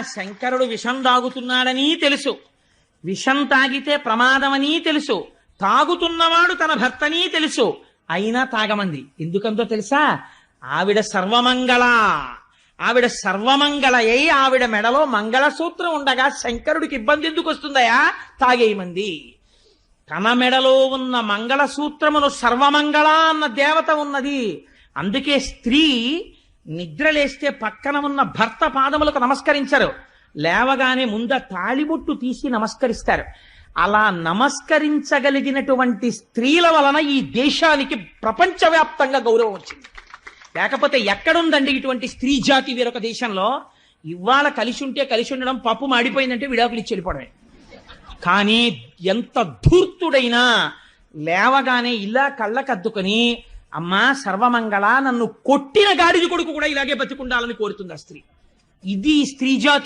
శంకరుడు విషం తాగుతున్నాడని తెలుసు. విషం తాగితే ప్రమాదమని తెలుసు. తాగుతున్నవాడు తన భర్తని తెలుసు. అయినా తాగమంది. ఎందుకంతో తెలుసా? ఆవిడ సర్వమంగళ. ఆవిడ సర్వమంగళ అయి ఆవిడ మెడలో మంగళసూత్రం ఉండగా శంకరుడికి ఇబ్బంది ఎందుకు వస్తుందయా తాగేయమంది. తన మెడలో ఉన్న మంగళసూత్రమును సర్వమంగళ అన్న దేవత ఉన్నది. అందుకే స్త్రీ నిద్రలేస్తే పక్కన ఉన్న భర్త పాదములకు నమస్కరించరు. లేవగానే ముంద తాళిబొట్టు తీసి నమస్కరిస్తారు. అలా నమస్కరించగలిగినటువంటి స్త్రీల వలన ఈ దేశానికి ప్రపంచవ్యాప్తంగా గౌరవం వచ్చింది. లేకపోతే ఎక్కడుందండి ఇటువంటి స్త్రీ జాతి వేరొక దేశంలో? ఇవాళ కలిసి ఉంటే కలిసి ఉండడం పప్పు మాడిపోయిందంటే విడాకులు ఇచ్చి వెళ్ళిపోవడమే. కానీ ఎంత ధూర్తుడైనా లేవగానే ఇలా కళ్ళకద్దుకొని అమ్మా సర్వమంగళ నన్ను కొట్టిన గాడిది కొడుకు కూడా ఇలాగే బతికుండాలని కోరుతుంది ఆ స్త్రీ. ఇది స్త్రీ జాతి